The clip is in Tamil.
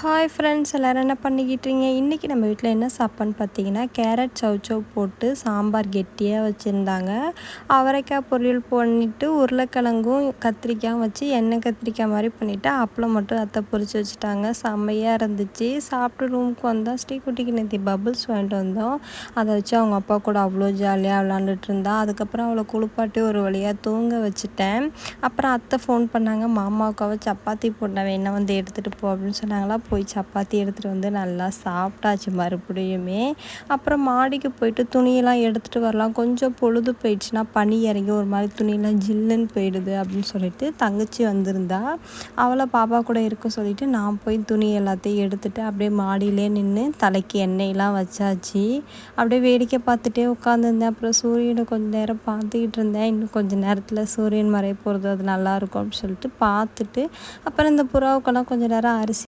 ஹாய் ஃப்ரெண்ட்ஸ் எல்லோரும் என்ன பண்ணிக்கிட்டீங்க இன்றைக்கி நம்ம வீட்டில் என்ன சாப்பான்னு பார்த்தீங்கன்னா கேரட் சவுச்சவ் போட்டு சாம்பார் கெட்டியாக வச்சுருந்தாங்க. அவரைக்காய் பொரியல் பண்ணிவிட்டு உருளைக்கிழங்கும் கத்திரிக்காயும் வச்சு எண்ணெய் கத்திரிக்காய் மாதிரி பண்ணிவிட்டு அப்பளம் மட்டும் அத்தை பொறிச்சு வச்சுட்டாங்க. செம்மையாக இருந்துச்சு. சாப்பிட்டு ரூமுக்கு வந்தால் ஸ்ரீகுட்டிக்கு நேற்று பபுள்ஸ் வாங்கிட்டு வந்தோம். அதை வச்சு அவங்க அப்பா கூட அவ்வளோ ஜாலியாக விளாண்டுட்டு இருந்தா. அதுக்கப்புறம் அவளை குளிப்பாட்டி ஒரு வழியாக தூங்க வச்சுட்டேன். அப்புறம் அத்தை ஃபோன் பண்ணாங்க. மாமாவுக்காக சப்பாத்தி போட்டேன் என்ன வந்து எடுத்துகிட்டு போ அப்படின்னு சொன்னாங்களா. போய் சப்பாத்தி எடுத்துகிட்டு வந்து நல்லா சாப்பிட்டாச்சு மறுபடியுமே. அப்புறம் மாடிக்கு போயிட்டு துணியெல்லாம் எடுத்துகிட்டு வரலாம். கொஞ்சம் பொழுது போயிடுச்சுன்னா பனி இறங்கி ஒரு மாதிரி துணியெல்லாம் ஜில்லுன்னு போயிடுது அப்படின்னு சொல்லிட்டு தங்கச்சி வந்திருந்தா. அவளை பாப்பா கூட இருக்க சொல்லிட்டு நான் போய் துணி எல்லாத்தையும் எடுத்துகிட்டு அப்படியே மாடியிலே நின்று தலைக்கு எண்ணெயெல்லாம் வச்சாச்சு. அப்படியே வேடிக்கை பார்த்துட்டே உட்காந்துருந்தேன் அப்புறம் சூரியனை கொஞ்சம் நேரம் பார்த்துக்கிட்டு இருந்தேன். இன்னும் கொஞ்சம் நேரத்தில் சூரியன் மறைய போகிறது அது நல்லாயிருக்கும் அப்படின்னு சொல்லிட்டு பார்த்துட்டு அப்புறம் இந்த புறாவுக்கெல்லாம் கொஞ்சம் நேரம் அரிசி